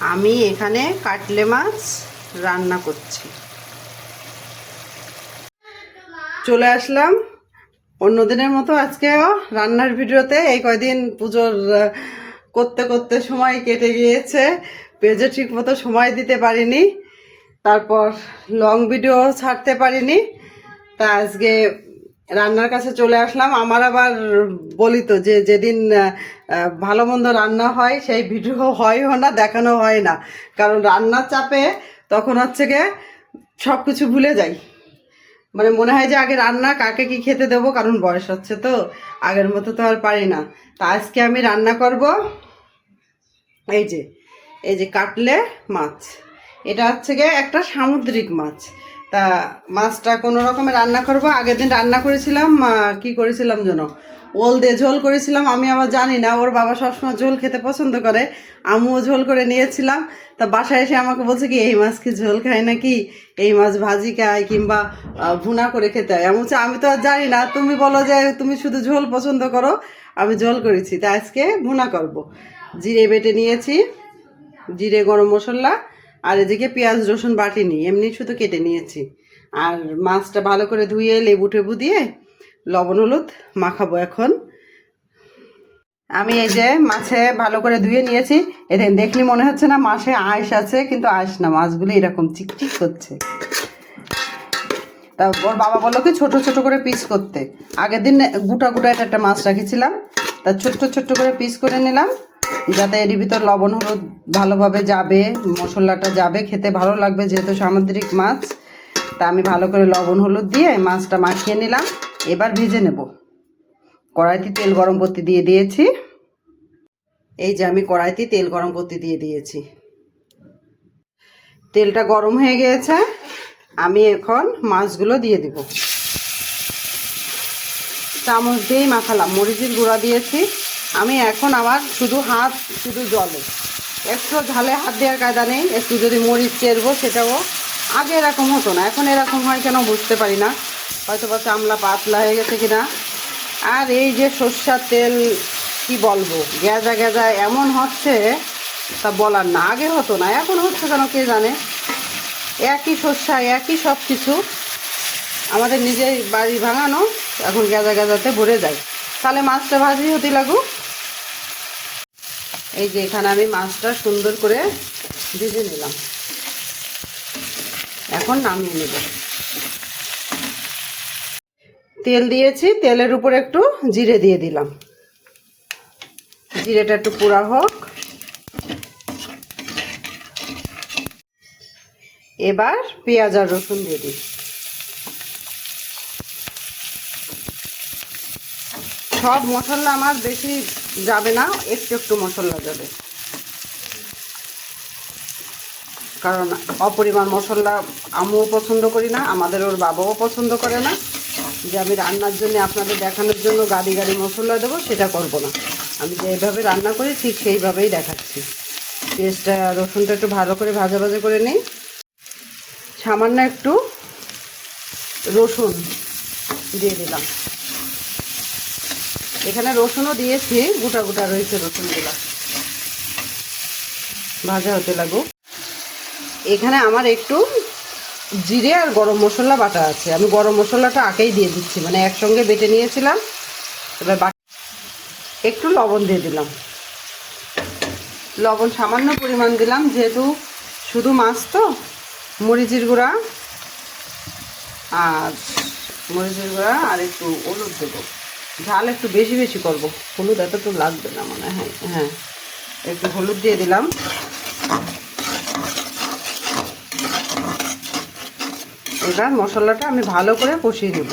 আমি এখানে কাটলে মাছ রান্না করছি। চলে আসলাম। অন্যদিনের মতো আজকেও রান্নার ভিডিওতে। এই কয়দিন পুজোর করতে করতে সময় কেটে গিয়েছে। পেজে ঠিক মতো সময় দিতে পারিনি। তারপর লং ভিডিও ছাড়তে পারিনি। তা আজকে রান্নার কাছে চলে আসলাম। আমার আবার বলি তো যে যেদিন ভালো মন্দ রান্না হয়, সেই ভিডিও হয়ও না, দেখানো হয় না। কারণ রান্নার চাপে তখন হচ্ছে গিয়ে সব কিছু ভুলে যাই। মানে মনে হয় যে আগে রান্না, কাকে কি খেতে দেবো, কারণ বয়স হচ্ছে তো, আগের মতো তো আর পারি না। তা আজকে আমি রান্না করব এই যে এই যে কাটলে মাছ। এটা হচ্ছে গিয়ে একটা সামুদ্রিক মাছ। তা মাছটা কোনো রকমে রান্না করব। আগের দিন রান্না করেছিলাম কি করেছিলাম যেন ওল দিয়ে ঝোল করেছিলাম আমি আবার জানি না ওর বাবা সবসময় ঝোল খেতে পছন্দ করে আমিও ঝোল করে নিয়েছিলাম। তা বাসায় এসে আমাকে বলছে কি এই মাছ কি ঝোল খায় নাকি? এই মাছ ভাজি খায় কিংবা ভুনা করে খেতে হয়? বলছি, আমি তো আর জানি না তুমি বলো যে তুমি শুধু ঝোল পছন্দ করো আমি ঝোল করেছি তা আজকে ভুনা করব। জিরে বেটে নিয়েছি জিরে গরম মশলা আর এদিকে পেঁয়াজ, রসুন বাটিনি এমনি শুধু কেটে নিয়েছি। আর মাছটা ভালো করে ধুয়ে লেবু টেবু দিয়ে লবণ, হলুদ মাখাবো এখন। আমি এই যে মাছে ভালো করে ধুয়ে নিয়েছি। এদের দেখলি মনে হচ্ছে না মাছে আঁশ আছে, কিন্তু আঁশ না, মাছগুলো এরকম চিকচিক করছে। তা ওর বাবা বলল কি, ছোট ছোট করে পিস করতে। আগের দিন গোটা গোটা একটা মাছ রেখেছিলাম। তা ছোট্ট ছোট্ট করে পিস করে নিলাম। যাতে এর ভিতর লবণ, হলুদ ভালোভাবে যাবে, মশলাটা যাবে, খেতে ভালো লাগবে যেহেতু সামুদ্রিক মাছ। তা আমি ভালো করে লবণ, হলুদ দিয়ে মাছটা মাখিয়ে নিলাম। এবার ভেজে নেব। কড়াইতে তেল গরম করতে দিয়ে দিয়েছি। এই যে আমি কড়াইতে তেল গরম করতে দিয়ে দিয়েছি। তেলটা গরম হয়ে গিয়েছে। আমি এখন মাছগুলো দিয়ে দিব। চামচ দিয়েই মাখালাম। মরিচের গুঁড়া দিয়েছি। আমি এখন আমার শুধু হাত, শুধু জলে। একটু ঝালে হাত দেওয়ার কায়দা নেই, একটু যদি মরিচ চেরবো সেটাও আগে এরকম হতো না, এখন এরকম হয় কেন বুঝতে পারি না। হয়তো বা চামলা পাতলা হয়ে গেছে কিনা। আর এই যে সর্ষার তেল, কি বলব গেজা গেজা এমন হচ্ছে, তা বলার না, আগে হতো না, এখন হচ্ছে কেন কে জানে। একই শস্যা একই সব কিছু আমাদের নিজের বাড়ি ভাঙানো, এখন গেজা গেজাতে ভরে যায়। তাহলে মাছটা ভাজি হতে লাগু। এই যে এখানে আমি মাছটা সুন্দর করে ভেজে নিলাম। এখন নামিয়ে নেব। তেল দিয়েছি, তেলের উপর একটু জিরে দিয়ে দিলাম। জিরেটা একটু পোড়া হোক। এবার পেঁয়াজ আর রসুন দিয়ে দিই। সব মশলা আমার বেশি যাবে না, একটু একটু মশলা যাবে। কারণ অপরিমাণ মশলা আমিও পছন্দ করি না, আমাদের ওর বাবাও পছন্দ করে না। যে আমি রান্নার জন্য আপনাদের দেখানোর জন্য গাড়ি গাড়ি মশলা দেবো, সেটা করব না। আমি যেভাবে রান্না করি, ঠিক সেইভাবেই দেখাচ্ছি। পেঁয়াজটা রসুনটা একটু ভালো করে ভাজা ভাজা করে নিই। সামান্য একটু রসুন দিয়ে দিলাম। এখানে রসুনও দিয়েছি, গোটা গোটা রয়েছে রসুনগুলো। ভাজা হতে লাগুক। এখানে আমার একটু জিরে আর গরম মশলা বাটা আছে। আমি গরম মশলাটা আগেই দিয়ে দিচ্ছি মানে একসঙ্গে বেটে নিয়েছিলাম। এবার একটু লবণ দিয়ে দিলাম। লবণ সামান্য পরিমাণ দিলাম, যেহেতু শুধু মাছ তো, মরিচের গুঁড়া আর মরিচের গুঁড়া আর একটু হলুদ দেবো। ঝাল একটু বেশি বেশি করব। হলুদ এত তো লাগবে না মানে হ্যাঁ। হ্যাঁ একটু হলুদ দিয়ে দিলাম। এবার মশলাটা আমি ভালো করে কষিয়ে দেব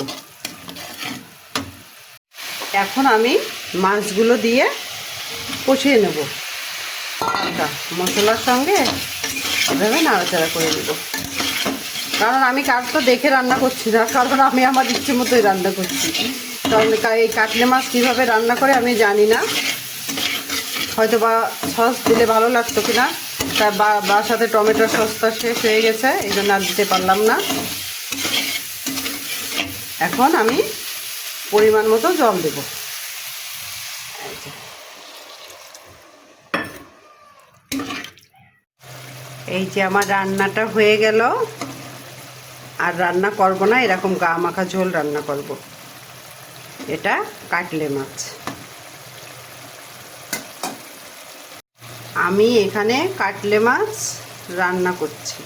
এখন আমি মাছগুলো দিয়ে কষিয়ে নেব। আচ্ছা মশলার সঙ্গে এভাবে নাড়াচাড়া করে দেবো কারণ আমি কার তো দেখে রান্না করছি না, কারণ আমি আমার ইচ্ছে মতোই রান্না করছি। কারণ এই কাটলে মাছ কীভাবে রান্না করে আমি জানি না। হয়তো বা সস দিলে ভালো লাগতো কিনা। তা বা বাসাতে টমেটোর সসটা শেষ হয়ে গেছে, এই জন্য আর দিতে পারলাম না। এখন আমি পরিমাণ মতো জল দেব। এই যে আমার রান্নাটা হয়ে গেল। আর রান্না করব না, এরকম গা মাখা ঝোল রান্না করব। এটা কাটলে মাছ। আমি এখানে কাটলে মাছ রান্না করছি।